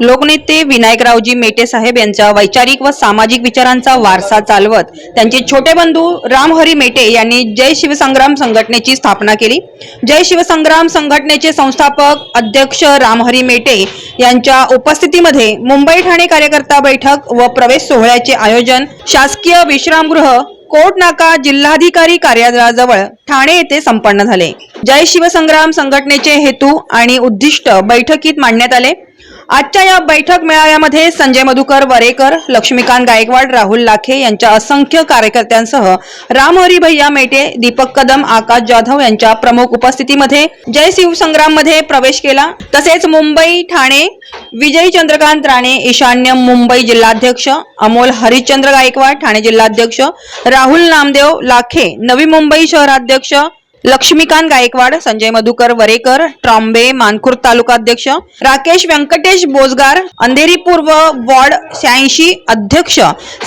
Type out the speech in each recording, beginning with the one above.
लोकनेते विनायकरावजी मेटे साहेब यांचा वैचारिक व सामाजिक विचारांचा वारसा चालवत त्यांचे छोटे बंधू रामहरी मेटे यांनी जय शिवसंग्राम संघटनेची स्थापना केली. जय शिवसंग्राम संघटनेचे संस्थापक अध्यक्ष रामहरी मेटे यांच्या उपस्थितीमध्ये मुंबई ठाणे कार्यकर्ता बैठक व प्रवेश सोहळ्याचे आयोजन शासकीय विश्रामगृह कोटनाका जिल्हाधिकारी कार्यालयाजवळ ठाणे येथे संपन्न झाले. जय शिवसंग्राम संघटनेचे हेतू आणि उद्दिष्ट बैठकीत मांडण्यात आले. आजच्या या बैठक मेळाव्यामध्ये संजय मधुकर वरेकर लक्ष्मीकांत गायकवाड राहुल लाखे यांच्या असंख्य कार्यकर्त्यांसह रामहरी भैया मेटे दीपक कदम आकाश जाधव यांच्या प्रमुख उपस्थितीमध्ये जय शिवसंग्राममध्ये प्रवेश केला. तसेच मुंबई ठाणे विजयी चंद्रकांत राणे ईशान्य मुंबई जिल्हाध्यक्ष अमोल हरिश्चंद्र गायकवाड ठाणे जिल्हाध्यक्ष राहुल नामदेव लाखे नवी मुंबई शहराध्यक्ष लक्ष्मीकांत गायकवाड संजय मधुकर वरेकर ट्रॉम्बे मानखुर्द तालुकाध्यक्ष राकेश व्यंकटेश बोजगार अंधेरी पूर्व वॉर्ड शहाऐंशी अध्यक्ष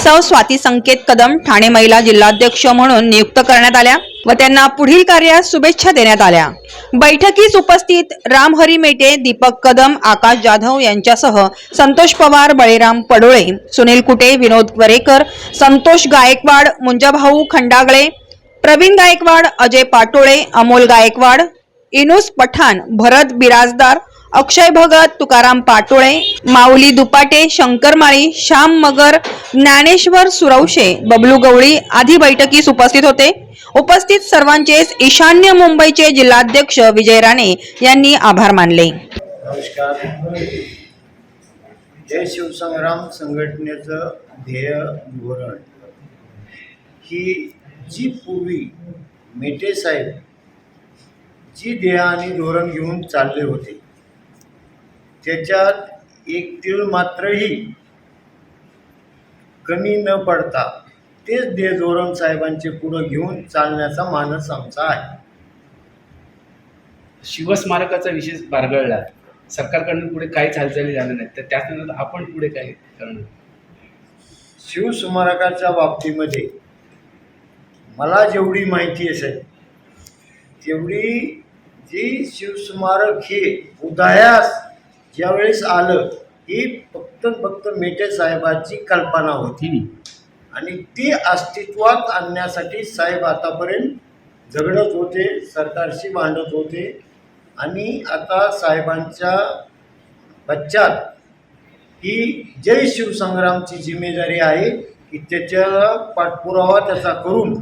सौ स्वाती संकेत कदम ठाणे महिला जिल्हाध्यक्ष म्हणून नियुक्त करण्यात आल्या व त्यांना पुढील कार्यास शुभेच्छा देण्यात आल्या. बैठकीस उपस्थित रामहरी मेटे दीपक कदम आकाश जाधव यांच्यासह संतोष पवार बळीराम पडोळे सुनील कुटे विनोद वरेकर संतोष गायकवाड मुंजाभाऊ खंडागळे प्रवीण गायकवाड अजय पाटोळे अमोल गायकवाड इनुस पठाण भरत बिराजदार अक्षय भगत तुकाराम पाटोळे माऊली दुपाटे शंकर माळी श्याम मगर ज्ञानेश्वर सुरवशे बबलू गवळी आदी बैठकीस उपस्थित होते. उपस्थित सर्वांचेच ईशान्य मुंबईचे जिल्हाध्यक्ष विजय राणे यांनी आभार मानले. नमस्कार. जय शिवसंग्राम संघटनेचं ध्येय धोरण ही जी पूर्वी मेटे साहेब जी ध्येय आणि धोरण घेऊन चालले होते त्याच्यात एक तीळ मात्रही कमी न पडता तेच ध्येय धोरण साहेबांचे पुढं घेऊन चालण्याचा मानस आमचा आहे. शिवस्मारकाचा विषय बारगळला. सरकारकडून पुढे काहीच हालचाली झाल्या नाहीत तर त्यानंतर आपण पुढे काय करणार? शिवस्मारकाच्या बाबतीमध्ये मला जेवढी माहिती असेल तेवढी जी शिवस्मारक हे उदयास ज्यावेळेस आलं ही फक्त फक्त मेटे साहेबाची कल्पना होती. आणि ती अस्तित्वात आणण्यासाठी साहेब आतापर्यंत झगडत होते सरकारशी भांडत होते. आणि आता साहेबांच्या पश्चात ही जय शिवसंग्रामची जिम्मेदारी आहे की त्याच्या पाठपुरावा त्याचा करून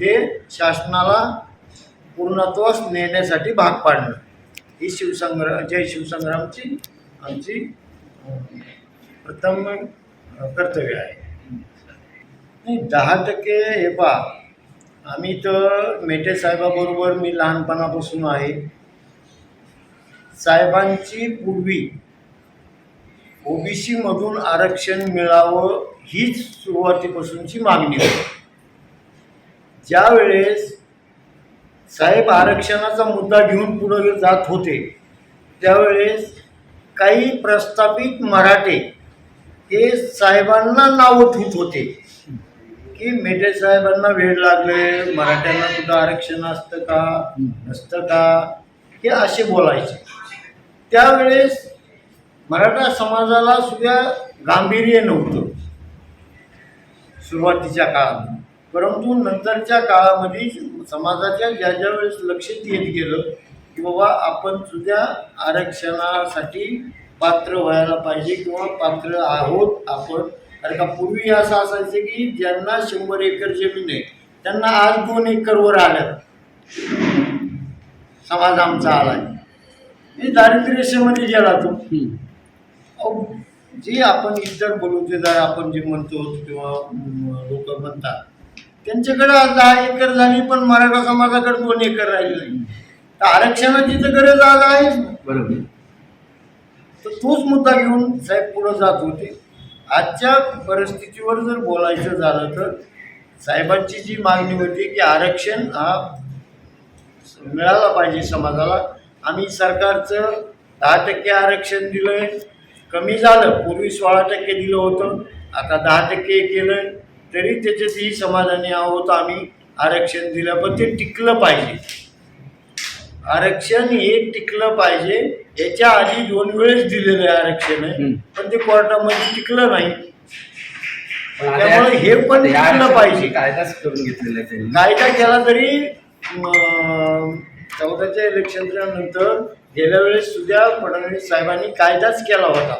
ते शासनाला पूर्णत्वास नेण्यासाठी भाग पाडणं. ही शिवसंग्रा जय शिवसंग्रामची आमची प्रथम कर्तव्य आहे. नाही दहा टक्के हे पहा आम्ही तर मेटे साहेबाबरोबर मी लहानपणापासून आहे. साहेबांची पूर्वी ओबीसीमधून आरक्षण मिळावं हीच सुरुवातीपासूनची मागणी होती. ज्या वेळेस साहेब आरक्षणाचा मुद्दा घेऊन पुढे जात होते त्यावेळेस काही प्रस्थापित मराठे हे साहेबांना नावं ठेवत होते की मेटे साहेबांना वेळ लागले मराठ्यांना सुद्धा आरक्षण असतं का नसतं का हे असे बोलायचे. त्यावेळेस मराठा समाजाला सुद्धा गांभीर्य नव्हतं सुरुवातीच्या काळात. परंतु नंतरच्या काळामध्ये समाजाच्या ज्या ज्या वेळेस लक्षात येत गेलं की बाबा आपण सुद्धा आरक्षणासाठी पात्र व्हायला पाहिजे किंवा पात्र आहोत आपण. कारण का पूर्वी असं असायचं की ज्यांना शंभर एकर जमीन आहे त्यांना आज दोन एकरवर आलं. समाज आमचा आलाय. हे दारिद्र्य रेषेमध्ये गेला तो जे आपण इतर बलुतेदार आपण जे म्हणतो किंवा लोक म्हणतात त्यांच्याकडे दहा एकर झाली पण मराठा समाजाकडे दोन एकर राहिली नाही. तर आरक्षणाची तर गरज आज आहेच. ना. बरोबर. तर तोच मुद्दा घेऊन साहेब पुढे जात होते. आजच्या परिस्थितीवर जर बोलायचं झालं तर साहेबांची जी मागणी होती की आरक्षण हा मिळाला पाहिजे समाजाला आम्ही सरकारचं दहा टक्के आरक्षण दिलंय. कमी झालं पूर्वी सोळा टक्के दिलं होतं. आता दहा टक्के केलं तरी त्याच्यातही समाधानी आहोत आम्ही आरक्षण दिलं पण ते टिकलं पाहिजे. आरक्षण हे टिकलं पाहिजे. याच्या आधी दोन वेळेस दिलेलं आहे आरक्षण. आहे. पण ते कोर्टामध्ये टिकलं नाही. त्यामुळे हे पण टिकलं पाहिजे. कायदाच करून घेतलेला आहे कायदा केला तरी चौदाच्या इलेक्शनच्या नंतर गेल्या वेळेस सुद्धा फडणवीस साहेबांनी कायदाच केला होता.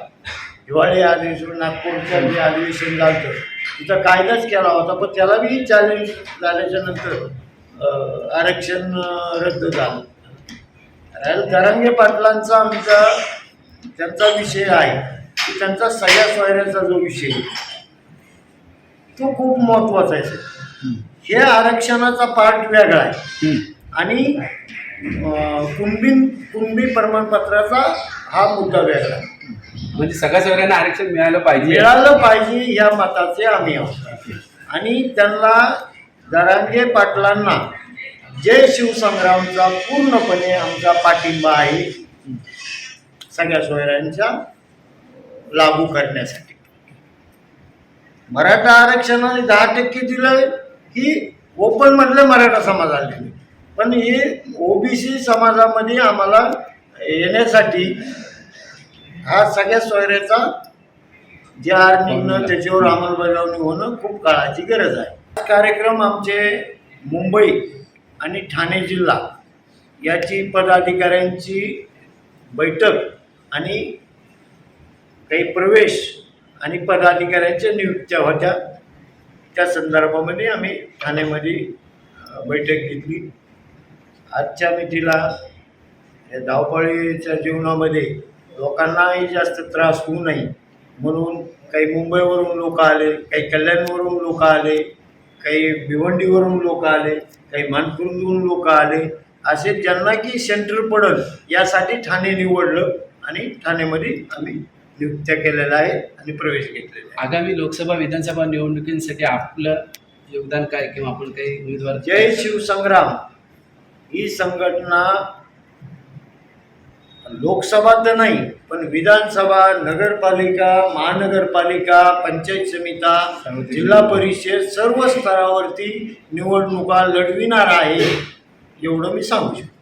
हिवाळी अधिवेशन नागपूरच्या जे अधिवेशन झालं तिथं कायदाच केला होता पण त्याला बी चॅलेंज झाल्याच्यानंतर आरक्षण रद्द झालं राहिलं दरांगे पाटलांचा आमचा त्यांचा विषय आहे की त्यांचा सह्या सोयऱ्याचा जो विषय आहे, तो खूप महत्त्वाचा आहे सर. हे आरक्षणाचा पार्ट वेगळा आहे आणि अं, कुणबी कुणबी प्रमाणपत्राचा हा मुद्दा वेगळा आहे. म्हणजे सगळ्या सगळ्यांना आरक्षण मिळालं पाहिजे. मिळालं पाहिजे या मताचे आम्ही आहोत. आणि त्यांना दरांगे पाटलांना जय शिवसंग्रामचा पूर्णपणे आमचा पाठिंबा आहे. सगळ्या सोयऱ्यांच्या लागू करण्यासाठी. मराठा आरक्षणाने दहा टक्के दिलं ही ओपन मधलं मराठा समाजाला पण हे ओबीसी समाजामध्ये आम्हाला येण्यासाठी हा सगळ्या सोयऱ्याचा जे आर निघणं त्याच्यावर अंमलबजावणी होणं खूप काळाची गरज आहे. कार्यक्रम आमचे मुंबई आणि ठाणे जिल्हा याची पदाधिकाऱ्यांची बैठक आणि काही प्रवेश आणि पदाधिकाऱ्यांच्या नियुक्त्या होत्या. त्या संदर्भामध्ये आम्ही ठाण्यामध्ये बैठक घेतली. आजच्या मितीला या धावपळीच्या जीवनामध्ये लोकांनाही जास्त त्रास होऊ नये. म्हणून काही मुंबईवरून लोक आले काही कल्याणवरून लोक आले काही भिवंडीवरून लोक आले काही मानकुर्दून लोक आले असे ज्यांना की सेंटर पडल यासाठी ठाणे निवडलं आणि ठाण्यामध्ये आम्ही नियुक्त्या केलेल्या आहे आणि प्रवेश घेतलेला आहे. आगामी लोकसभा विधानसभा निवडणुकींसाठी आपलं योगदान काय? किंवा आपण काही उमेदवार जय शिवसंग्राम. ही संघटना लोकसभा तर नाही पण विधानसभा नगरपालिका महानगरपालिका पंचायत समिता जिल्हा परिषद सर्व स्तरावरती निवडणुका लढविणार आहे एवढं मी सांगू शकतो.